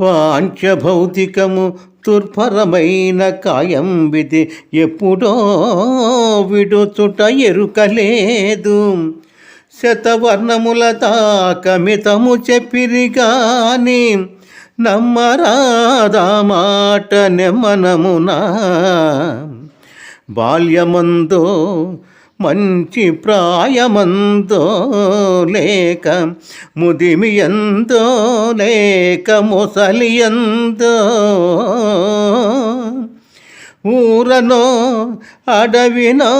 పాంచభౌతికము దుర్భరమైన కాయం విధి ఎప్పుడో విడుచుట ఎరుకలేదు. శతవర్ణముల తాకమితము చెప్పిరి గాని నమ్మరాదా మాట నెమ్మనమునా బాల్యమందో మంచి ప్రాయమందో లేక ముదిమియందో లేక ముసలియందో ఊరనో అడవినో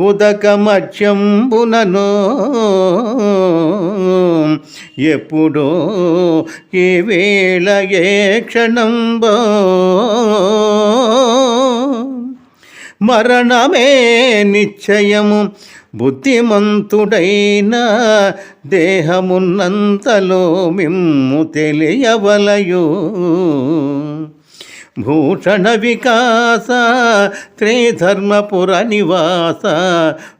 ఉదక మధ్యంబుననో ఎప్పుడో ఏ వేళ ఏ క్షణంబో మరణమే నిశ్చయము. బుద్ధిమంతుడైన దేహమున్నంతలో మిమ్ము తెలియవలయు. భూషణ వికాస త్రిధర్మపుర నివాస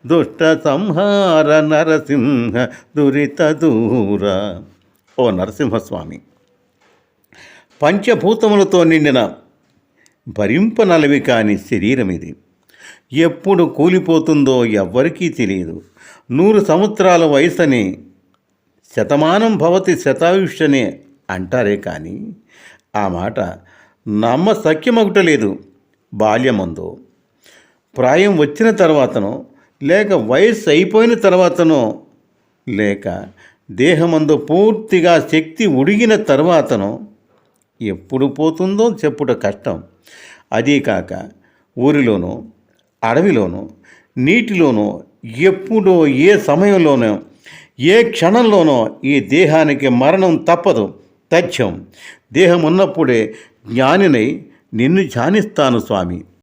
దుష్ట సంహార నరసింహ దురిత దూర. ఓ నరసింహస్వామి పంచభూతములతో నిండిన భరింపనలవి కాని శరీరం ఇది ఎప్పుడు కూలిపోతుందో ఎవ్వరికీ తెలియదు. నూరు సంవత్సరాల వయసని శతమానం భవతి శతాయుష్యని అంటారే కానీ ఆ మాట నమ్మ సఖ్యమగుటలేదు బాల్యమందో. ప్రాయం వచ్చిన తర్వాతనో లేక వయస్సు అయిపోయిన తర్వాతనో లేక దేహమందు పూర్తిగా శక్తి ఉడిగిన తర్వాతనో ఎప్పుడు పోతుందో చెప్పుట కష్టం. అదీ కాక ఊరిలోనూ అడవిలోనో నీటిలోనో ఎప్పుడో ఏ సమయంలోనో ఏ క్షణంలోనో ఈ దేహానికి మరణం తప్పదు తథ్యం. దేహం ఉన్నప్పుడే జ్ఞానినై నిన్ను ధ్యానిస్తాను స్వామి.